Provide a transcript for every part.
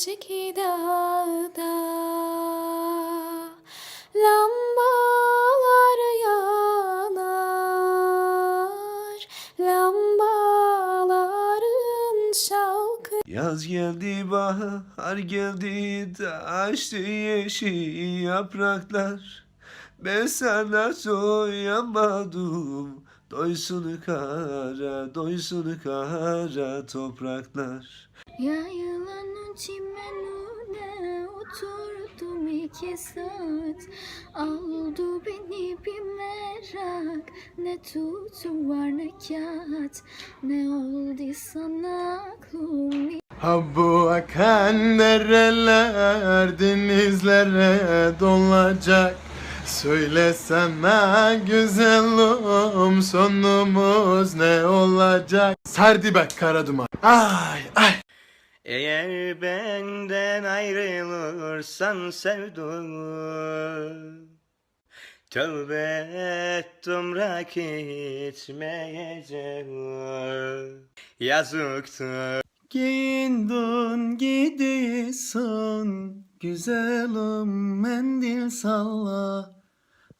Karşıki dağda Lambalar yanar. Lambaların şavkı Yaz geldi bahar geldi de açtı yeşil yapraklar. Ben sana soyamadım Doysun kara doysun kara topraklar. Yayılanın çimenine oturdum iki saat Aldı beni bir merak. Ne tutu var ne kağıt Ne oldu sana aklım? Ha bu akan dereler denizlere dolacak. Söylesene güzelim sonumuz ne olacak? Sardi bak kara duman. Ay ay Eğer benden ayrılırsan sevduğum Tövbe ettim rak etmeyeceğim. Yazıktır Gindin gidiyorsun Güzelim mendil salla.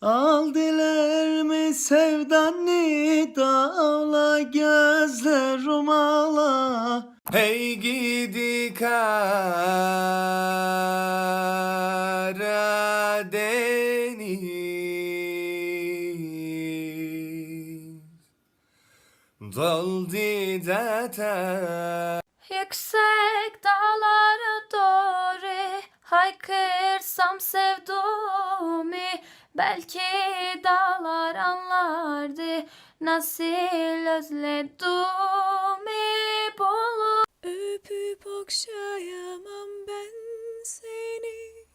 Al dilerimi sevdanı dağla gözlerim ağla Hey gidi Karadeniz. Doldu dete Yüksek dağlara doğru haykırsam sevduğumu Belki dağlar anlardı nasıl özlediğimi Bolu Öpüp okşayamam ben seni.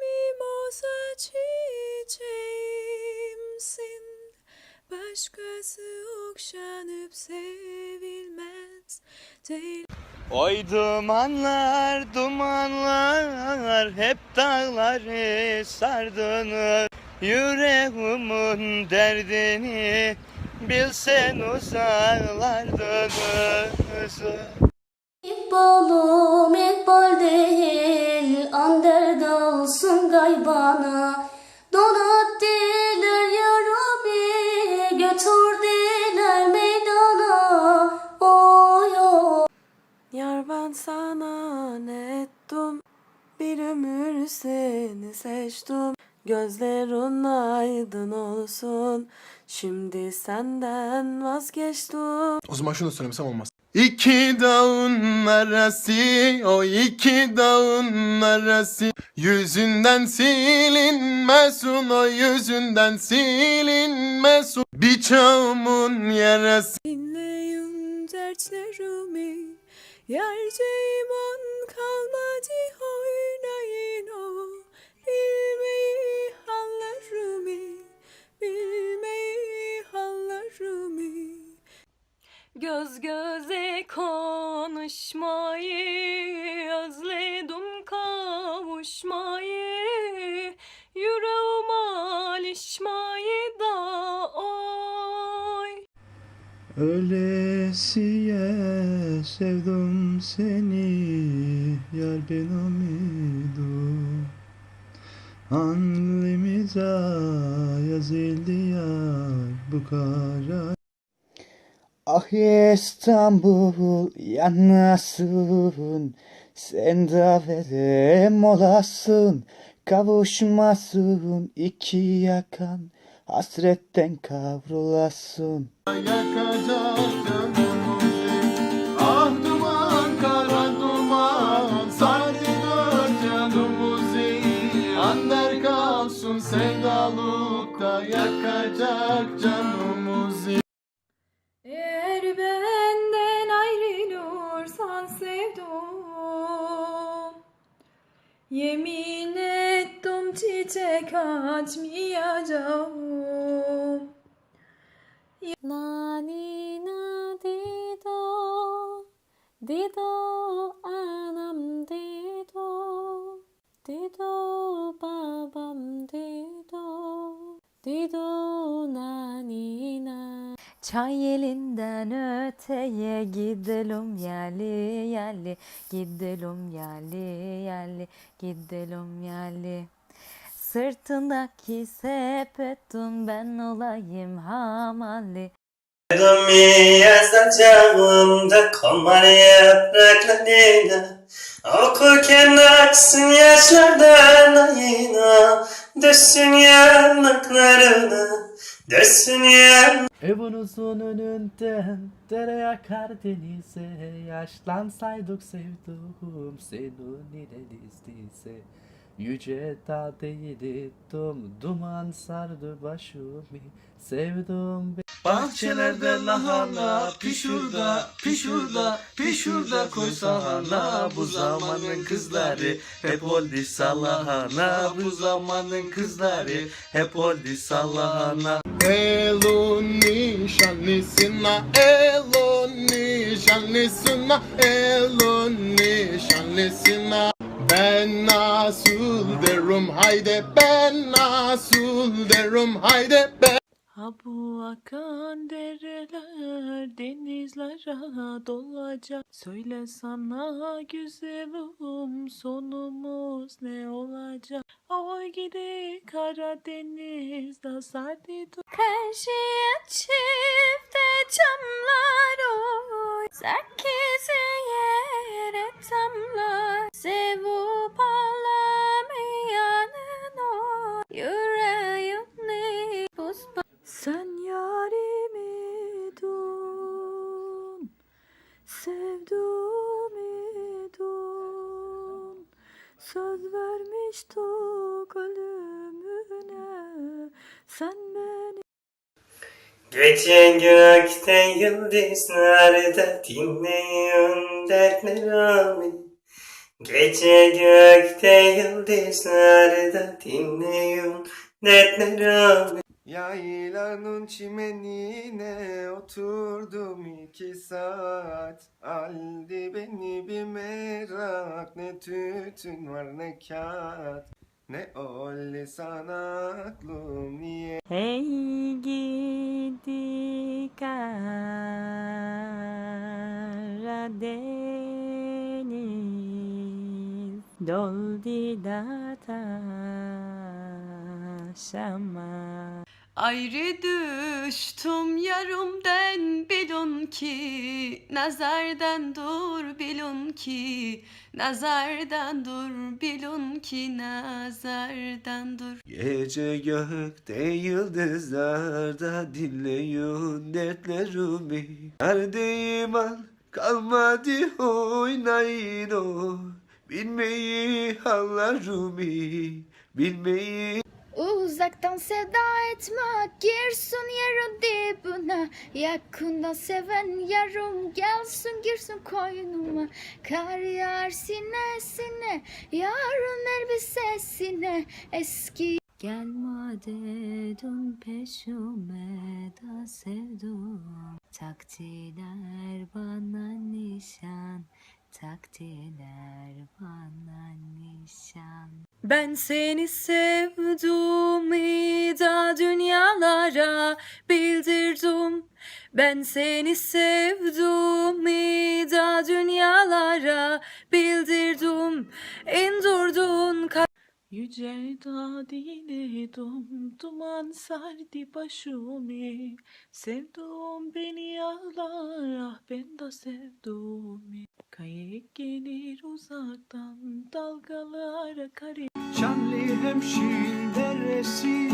Mimoza çiçeğimsin. Başkası okşanıp sevilmez. Değil Oy dumanlar dumanlar Hep dağları sardınız. Yüreğimin derdini Bilsen uzaklardınız seni seçtim. Gözlerin aydın olsun. Şimdi senden vazgeçtim. O zaman şunu söylemesem olmaz. İki dağın arası, o iki dağın arası. Yüzünden silinmesin, o yüzünden silinmesin Bir çamın yarası. Dinleyin dertlerimi Yer iman kalmadı oynayın o. Bilmeyi hallerimi Bilmeyi hallerimi Göz göze konuşmayı Özledim kavuşmayı Öylesiye sevdim seni Yar ben umidum. Anlımıza yazıldı yar bu kara. Ah İstanbul yanasın Sen de verem olasın. Kavuşmasın iki yakan Hasretten kavrulasın. Yakacak canımızı Ah duman kara duman. Sardı dört yanımızı Ander kalsın sevdalıkta Yakacak canımızı Eğer benden ayrılırsan sevdum. Yemin ettim çiçek açmayacağım babam dido Dido nani na Çay elinden öteye gidelim yerli yerli Gidelim yerli yerli gidelim yerli Sırtındaki sepetin ben olayım hamalli Sevdumi yazacağım da komar yapraklarına. Okurken aksın yaşlardan ayına Düşsün yanaklarına Düşsün yan Evinizin önünden dere akar denize. Yaşlansaydık sevduğum senin ile dizdiyse Yüce dağ değildim duman sardı başımı. Sevduğum Bahçelerde lahana pişurda pişurda pişurda koy sahana bu zamanın kızları. Hep oldu salahana bu zamanın kızları. Hep oldu salahana Elon nişanlısına Elon nişanlısına Elon nişanlısına Ben nasıl derim haydi Ben nasıl derim haydi ben Ha bu akan dereler denizlere dolacak. Söyle sana güzelim sonumuz ne olacak? Oy gidi Karadeniz'de sardı Karşıya Sevduğumu dun Söz vermiştik ölümüne. Sen beni Gece gökte yıldızlarda dinleyin dertlerimi Gece gökte yıldızlarda dinleyin dertlerimi Yaylanın çimenine oturdum iki saat. Aldı beni bir merak ne tütün var ne kağıt. Ne oldu sana aklım niye? Hey gidi Karadeniz Doldi da taşama Ayrı düştüm yarımden bilun ki Nazardan dur bilun ki Nazardan dur bilun ki Nazardan dur. Gece gökte yıldızlarda dinleyin dertlerimi. Neredeyim an kalmadı oynayın o. Bilmeyi hallarımı Bilmeyi Uzaktan sevda etmek girsin yerin dibine. Yakından seven yarım gelsin girsin koynuma. Kar yağar sinesine yarın elbisesine. Eski Gelme dedim peşime da sevdum. Taktiler bana nişan Taktiler bana nişan. Ben seni sevdim da dünyalara bildirdim. Ben seni sevdim da dünyalara bildirdim Yüce dağ dinledim, duman sardı başımı. Sevduğum beni yağlar, ah ben de sevduğumu. Kayık gelir uzaktan, dalgalara karı. Şanlı hemşin deresi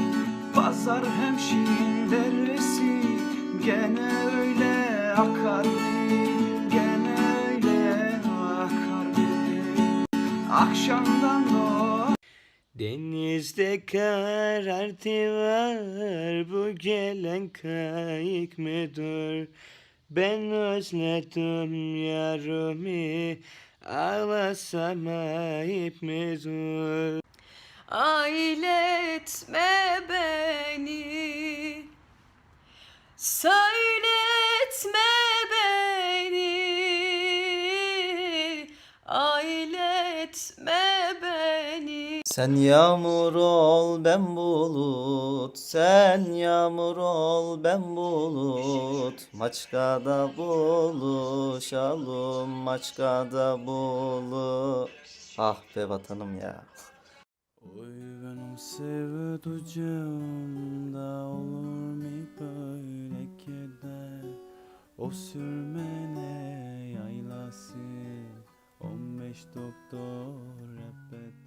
Pazar hemşin deresi Gene öyle akar Gene öyle akar Akşamdan doğar Denizde karartı var bu gelen kayık mıdır? Ben özledim yarımı ağlasam ayıp mıdır? Ailetme beni Söyletme Sen yağmur ol ben bulut, sen yağmur ol ben bulut. Maçkada buluşalım, maçkada bulu. Ah be vatanım ya. Oy benim sevducumda olur mu böyle keder? O sürmene yaylası 15 doktor hep.